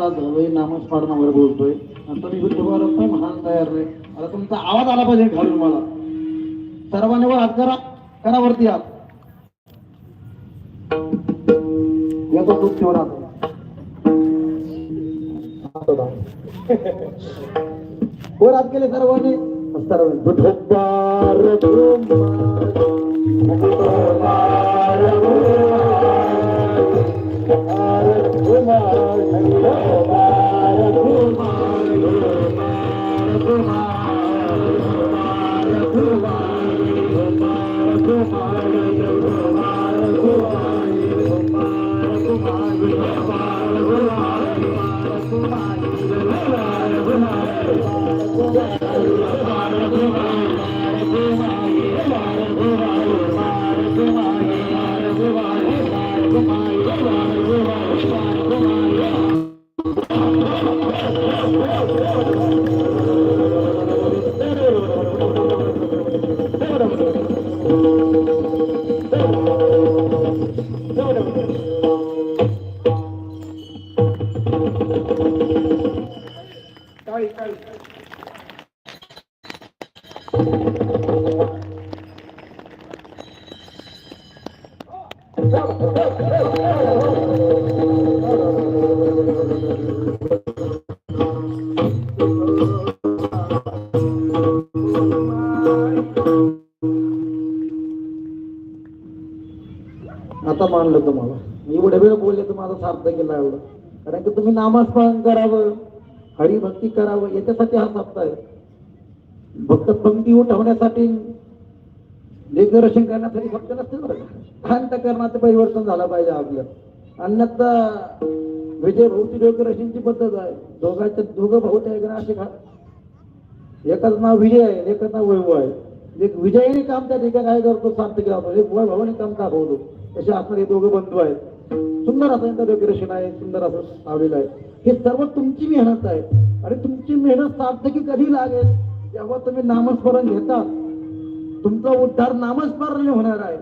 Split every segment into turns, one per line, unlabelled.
मी अर्धा तास झालोय नामस्मरणावर बोलतोय. आणि तुम्ही विठोबा रस्ता महान तयार नाही. आता तुमचा आवाज आला पाहिजे घालून मला. सर्वांनी वर हात करा. करा वरती हात. येतो तुमच्यावर हात. वर हात केले सर्वांनी. सर्वांनी. Come on. विठोबा आता मानलं तुम्हाला. मी एवढे वेळ बोलले तर माझा सार्थ केला एवढं. कारण की तुम्ही नामस्मरण करावं. हरिभक्ती करावं याच्यासाठी हा सप्ताह आहे फक्त पंक्ती उठवण्यासाठी दिग्दर्शन करण्यासाठी फक्त नसते बरं अंतकरणाचं परिवर्तन झालं पाहिजे आपलं. अन्यथा विजय भाऊची डेकोरेशनची पद्धत आहे. दोघांच्या दोघं भाऊ त्या असे खा एकाच नाव विजय आहे एकाच नाव वैभव आहे. एक विजयीने काम त्या ठिकाणी काय करतो सार्थक राहतो एक वैभवाने काम दाखवतो तसे असणारे दोघं बंधू आहेत. सुंदर असं यांचं डेकोरेशन आहे सुंदर असं लावलेलं आहे. हे सर्व तुमची मेहनत आहे. आणि तुमची मेहनत सार्थकी कधी लागेल? जेव्हा तुम्ही नामस्मरण घेता तुमचा उद्धार नामस्मरण होणार आहे.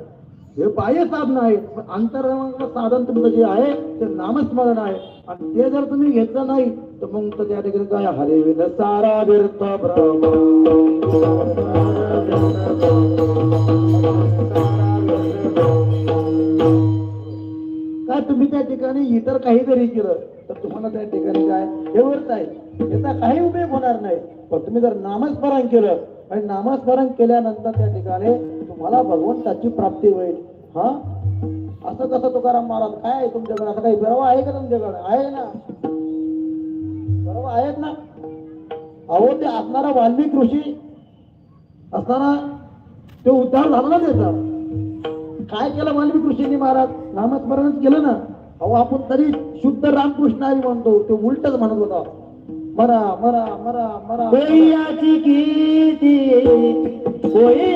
हे बाह्य साधन आहे पण अंतरंग साधन तुमचं जे आहे ते नामस्मरण आहे. आणि ते जर तुम्ही घेतलं नाही तर मग तर त्या ठिकाणी काय? हरे विन सारा व्यर्थ काय तुम्ही त्या ठिकाणी इतर काहीतरी केलं? तर तुम्हाला त्या ठिकाणी काय? हे व्रत आहे याचा काही उपयोग होणार नाही. पण तुम्ही जर नामस्मरण केलं आणि नामस्मरण केल्यानंतर त्या ठिकाणी तुम्हाला भगवंताची प्राप्ती होईल. हा? असं कसं तुकाराम महाराज काय आहे तुमच्याकडे? असं काही गर्व आहे का तुमच्याकडे? आहे ना. गर्व आहेत ना. अहो ते असणारा वाल्मिक ऋषी असताना तो उद्धार झाला ना त्याचा. काय केलं वाल्मिक ऋषींनी महाराज? नामस्मरणच केलं ना. अहो आपण तरी शुद्ध रामकृष्ण हरी म्हणतो. ते उलटच म्हणत होता. मरा मरा मरा मरा.
कोई आची कोई